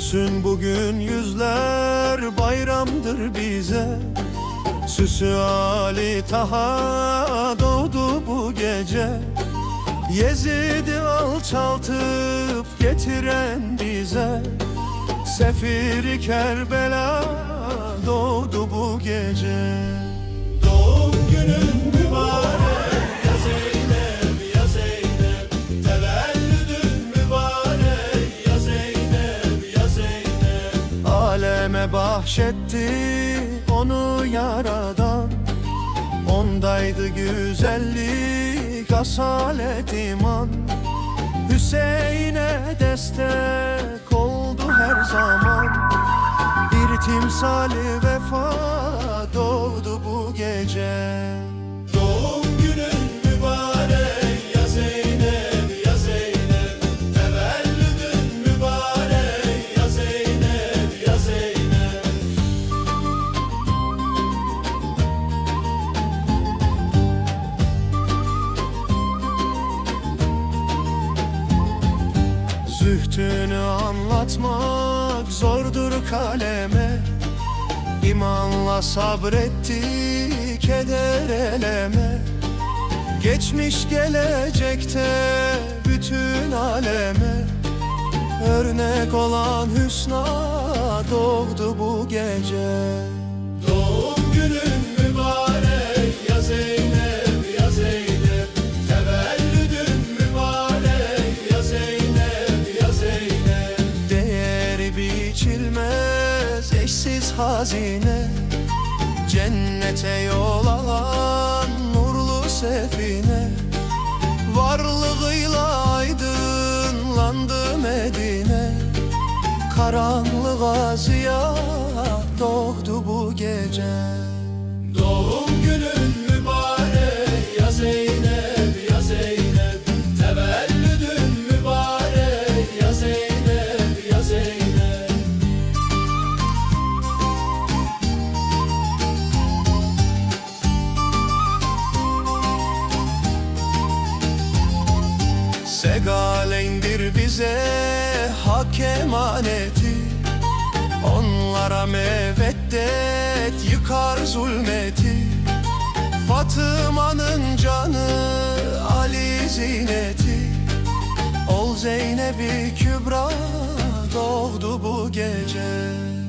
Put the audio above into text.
Gülsün bugün yüzler bayramdır bize. Süsü Ali Taha doğdu bu gece. Yezid'i alçaltıp getiren bize. Sefiri Kerbela doğdu bu gece Aleme bahşetti onu yaradan. Ondaydı güzellik, asalet iman. Hüseyin'e destek oldu her zaman. Bir timsali vefa doğdu bu gece Zühtünü anlatmak zordur kaleme. İmanla sabretti keder eleme. Geçmiş gelecekte bütün aleme. Örnek olan hüsna doğdu bu gece biçilmez eşsiz hazine Cennete yol alan nurlu sefine. Varlığıyla aydınlandı Medine. Karanlığa ziya doğdu bu gece Segale indir bize hak emaneti. Onlara meveddet yıkar zulmeti. Fatıma'nın canı Ali ziyneti Ol Zeynep'i Kübra doğdu bu gece